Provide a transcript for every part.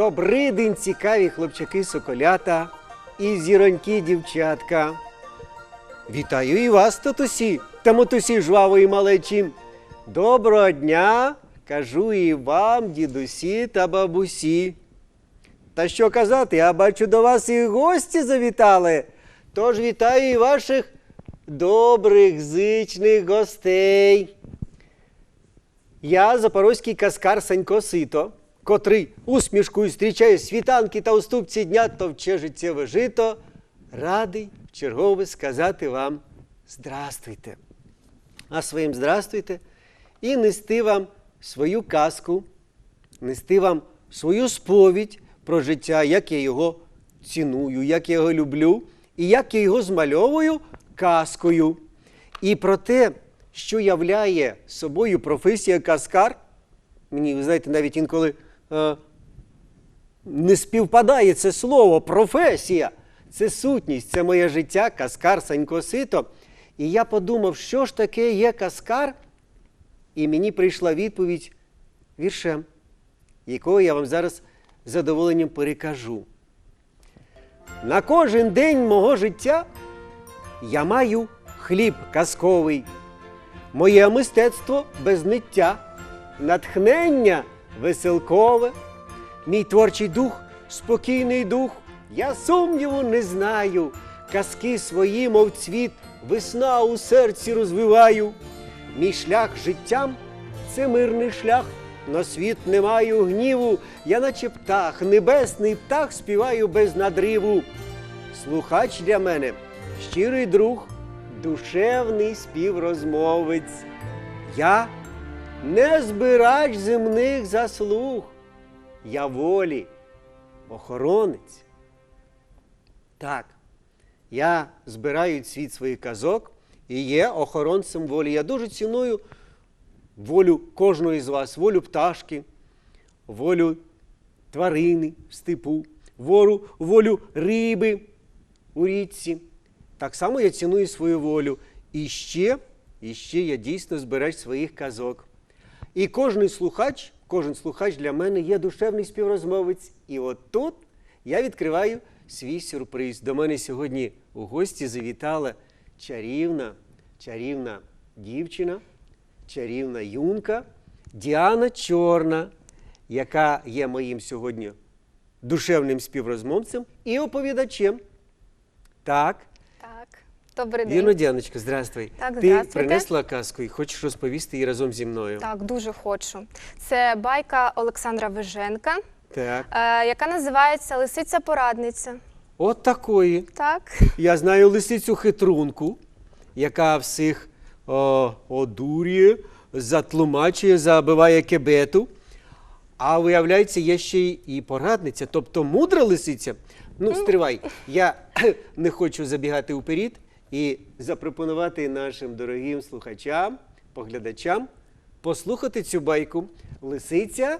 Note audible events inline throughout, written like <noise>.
Добрий день, цікаві хлопчаки соколята і зіроньки дівчатка. Вітаю і вас, татусі та мотусі жвавої малечі. Доброго дня, кажу і вам, дідусі та бабусі. Та що казати, я бачу до вас і гості завітали. Тож вітаю і ваших добрих, зичних гостей. Я запорозький каскар Санько Сито, котрий усмішкою зустрічає світанки та уступці дня товче життєве жито, радий вчергове сказати вам здрастуйте. А своїм здрастуйте і нести вам свою казку, нести вам свою сповідь про життя, як я його ціную, як я його люблю, і як я його змальовую казкою. І про те, що являє собою професія каскар, мені, ви знаєте, навіть інколи не співпадає це слово професія. Це сутність, це моє життя, каскар Санько Сито. І я подумав, що ж таке є каскар, і мені прийшла відповідь віршем, якого я вам зараз з задоволенням перекажу. На кожен день мого життя я маю хліб казковий, моє мистецтво без ниття, натхнення веселкове, мій творчий дух, спокійний дух, я сумніву не знаю, казки свої, мов цвіт, весна у серці розвиваю. Мій шлях життям це мирний шлях. На світ не маю гніву, я наче птах, небесний птах співаю без надриву. Слухач для мене щирий друг, душевний співрозмовець. Я не збирач земних заслуг, я волі, охоронець. Так, я збираю світ своїх казок і є охоронцем волі. Я дуже ціную волю кожного з вас, волю пташки, волю тварини в степу, волю, волю риби у річці. Так само я ціную свою волю. І ще, і ще я дійсно збирач своїх казок. І кожен слухач, кожен слухач для мене є душевний співрозмовець. І от тут я відкриваю свій сюрприз. До мене сьогодні у гості завітала чарівна, чарівна дівчина, чарівна юнка Діана Чорна, яка є моїм сьогодні душевним співрозмовцем і оповідачем. Так, добрий день. вірно, Діаночка, здравствуй. Так, Ти здравствуйте. принесла казку і хочеш розповісти її разом зі мною. Так, дуже хочу. Це байка Олександра Виженка, Так. е, яка називається Лисиця порадниця. От такої. Так, Я знаю лисицю хитрунку, яка всіх о, одурює, затлумачує, забиває кебету. А виявляється, є ще й і порадниця, тобто мудра лисиця. Ну, стривай, я <coughs> не хочу забігати вперед і запропонувати нашим дорогим слухачам, поглядачам послухати цю байку. Лисиця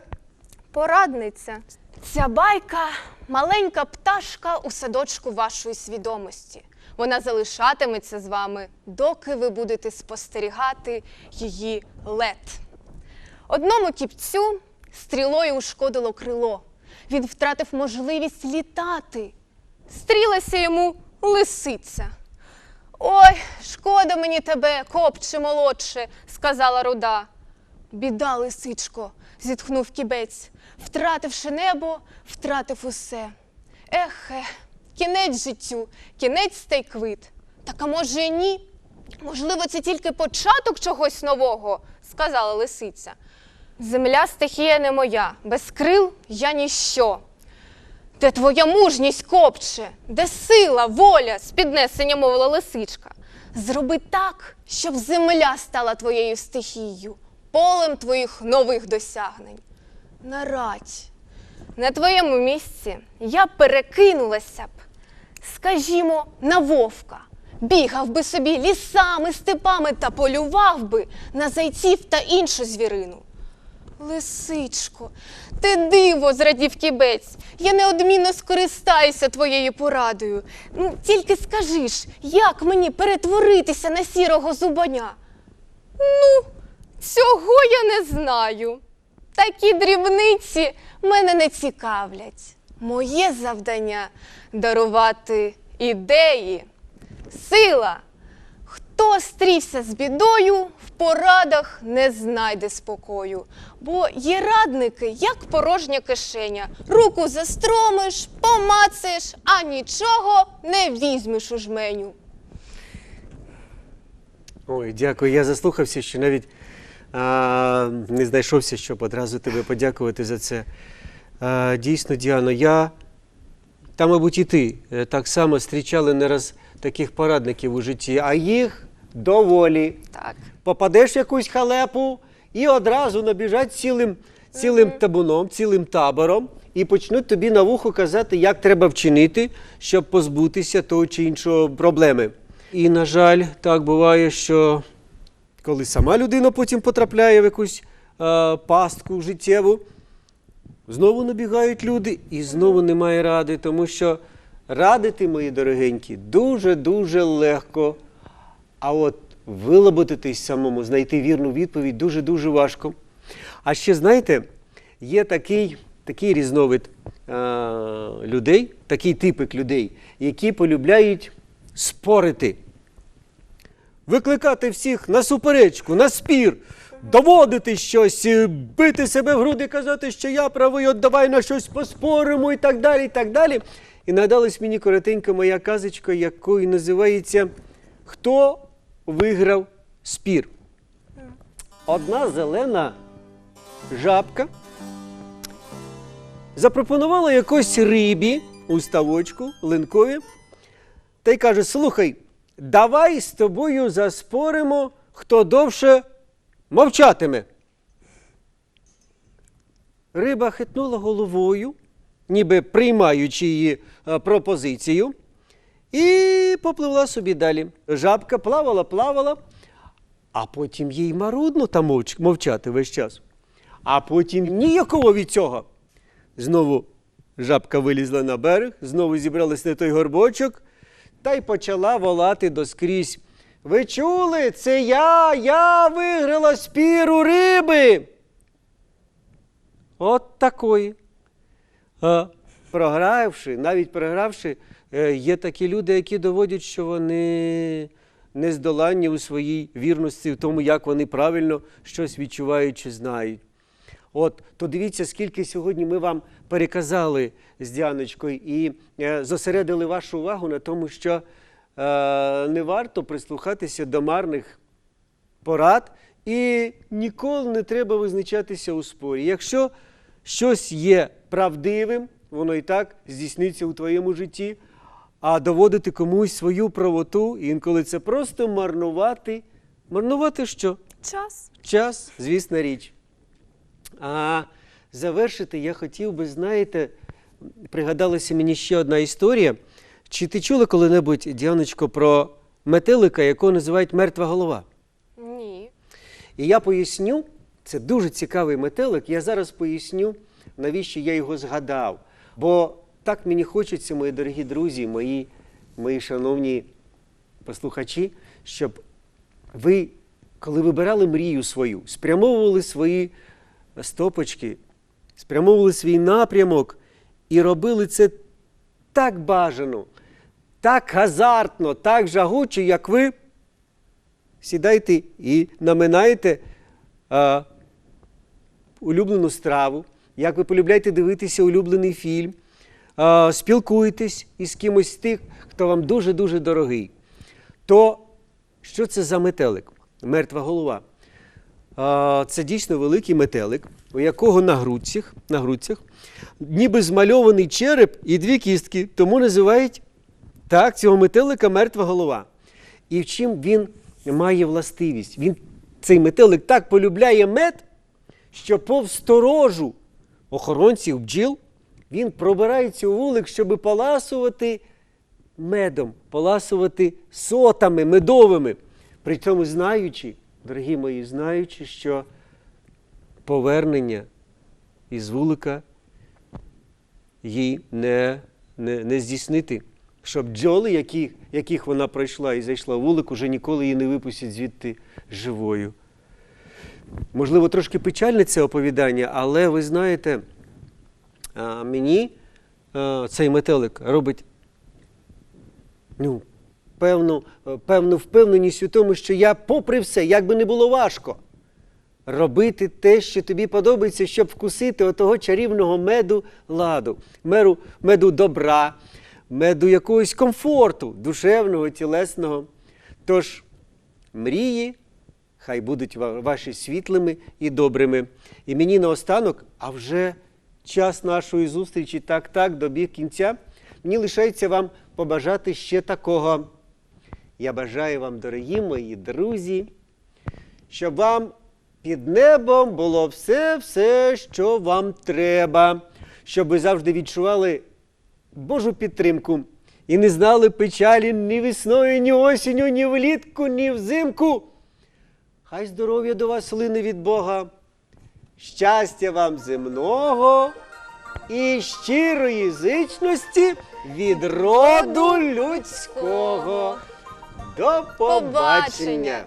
порадниця. Ця байка маленька пташка у садочку вашої свідомості. Вона залишатиметься з вами, доки ви будете спостерігати її лет. Одному кіпцю стрілою ушкодило крило. Він втратив можливість літати. Стрілася йому лисиця. Ой, шкода мені тебе, копче молодше, сказала руда. Біда, лисичко, зітхнув кібець. Втративши небо, втратив усе. Ехе, кінець життю, кінець та й квит. Так а може і ні? Можливо, це тільки початок чогось нового, сказала лисиця. Земля стихія не моя, без крил я ніщо. Де твоя мужність, копче? Де сила, воля? з піднесення мовила лисичка. Зроби так, щоб земля стала твоєю стихією, полем твоїх нових досягнень. Нарадь, на твоєму місці я перекинулася б, скажімо, на вовка. Бігав би собі лісами, степами та полював би на зайців та іншу звірину. Лисичко, ти диво, зрадів кібець. Я неодмінно скористаюся твоєю порадою. Ну, тільки скажи ж, як мені перетворитися на сірого зубаня? Ну, цього я не знаю. такі дрібниці мене не цікавлять. Моє завдання дарувати ідеї, сила. Хто стрівся з бідою, в порадах не знайде спокою. Бо є радники, як порожня кишеня. Руку застромиш, помацаєш, а нічого не візьмеш у жменю. Ой, дякую. Я заслухався, що навіть а, не знайшовся, щоб одразу тебе подякувати за це. А, дійсно, Діано, я та, мабуть, і ти е, так само зустрічали не раз таких порадників у житті, а їх доволі. Так. Попадеш в якусь халепу і одразу набіжать цілим, цілим табуном, цілим табором і почнуть тобі на вухо казати, як треба вчинити, щоб позбутися того чи іншого проблеми. І, на жаль, так буває, що коли сама людина потім потрапляє в якусь е, пастку життєву, знову набігають люди і знову немає ради, тому що радити, мої дорогенькі, дуже-дуже легко. А от вилоботитись самому, знайти вірну відповідь дуже-дуже важко. А ще, знаєте, є такий, такий різновид е, людей, такий типик людей, які полюбляють спорити. Викликати всіх на суперечку, на спір, доводити щось, е, бити себе в груди, казати, що я правий, от давай на щось поспоримо і так далі. І так далі. І надалась мені коротенька моя казочка, якою називається Хто виграв спір? Одна зелена жабка запропонувала якось рибі у ставочку линкові та й каже: Слухай, давай з тобою заспоримо, хто довше мовчатиме. Риба хитнула головою, ніби приймаючи її е, пропозицію, і попливла собі далі. Жабка плавала, плавала, а потім їй марудно там мовчати весь час. А потім ніякого від цього. Знову жабка вилізла на берег, знову зібралась на той горбочок та й почала волати доскрізь. Ви чули? Це я, я виграла спір у риби. От такої. А, програвши, навіть програвши, є такі люди, які доводять, що вони нездоланні у своїй вірності в тому, як вони правильно щось відчувають чи знають. От, то дивіться, скільки сьогодні ми вам переказали з Діаночкою і е, зосередили вашу увагу на тому, що е, не варто прислухатися до марних порад і ніколи не треба визначатися у спорі. Якщо щось є правдивим, воно і так здійсниться у твоєму житті, а доводити комусь свою правоту, інколи це просто марнувати. Марнувати що? Час. Час, звісна річ. А завершити я хотів би, знаєте, пригадалася мені ще одна історія. Чи ти чула коли-небудь, Діаночко, про метелика, якого називають мертва голова? Ні. І я поясню, це дуже цікавий метелик. Я зараз поясню, навіщо я його згадав. Бо так мені хочеться, мої дорогі друзі, мої, мої шановні послухачі, щоб ви, коли вибирали мрію свою, спрямовували свої стопочки, спрямовували свій напрямок і робили це так бажано, так азартно, так жагуче, як ви сідайте і наминаєте а, улюблену страву, як ви полюбляєте дивитися улюблений фільм, спілкуєтесь із кимось з тих, хто вам дуже-дуже дорогий. То що це за метелик? Мертва голова. Це дійсно великий метелик, у якого на грудцях, на грудцях ніби змальований череп і дві кістки, тому називають так, цього метелика мертва голова. І в чим він має властивість? Він, цей метелик так полюбляє мед, що повсторожу охоронців бджіл він пробирається у вулик, щоб поласувати медом, поласувати сотами медовими. При цьому знаючи, дорогі мої, знаючи, що повернення із вулика їй не, не, не здійснити. Щоб бджоли, які, яких вона пройшла і зайшла в вулик, уже ніколи її не випустять звідти живою. Можливо, трошки печальне це оповідання, але ви знаєте, мені цей метелик робить ну, певну, е, певну впевненість у тому, що я, попри все, як би не було важко, робити те, що тобі подобається, щоб вкусити отого чарівного меду ладу, меду, меду добра, меду якогось комфорту, душевного, тілесного. Тож мрії хай будуть ваші світлими і добрими. І мені наостанок, а вже час нашої зустрічі так-так добіг кінця. Мені лишається вам побажати ще такого. Я бажаю вам, дорогі мої друзі, щоб вам під небом було все, все, що вам треба, щоб ви завжди відчували Божу підтримку і не знали печалі ні весною, ні осінню, ні влітку, ні взимку. Хай здоров'я до вас лине від Бога, щастя вам земного і щирої зичності від роду людського. До побачення!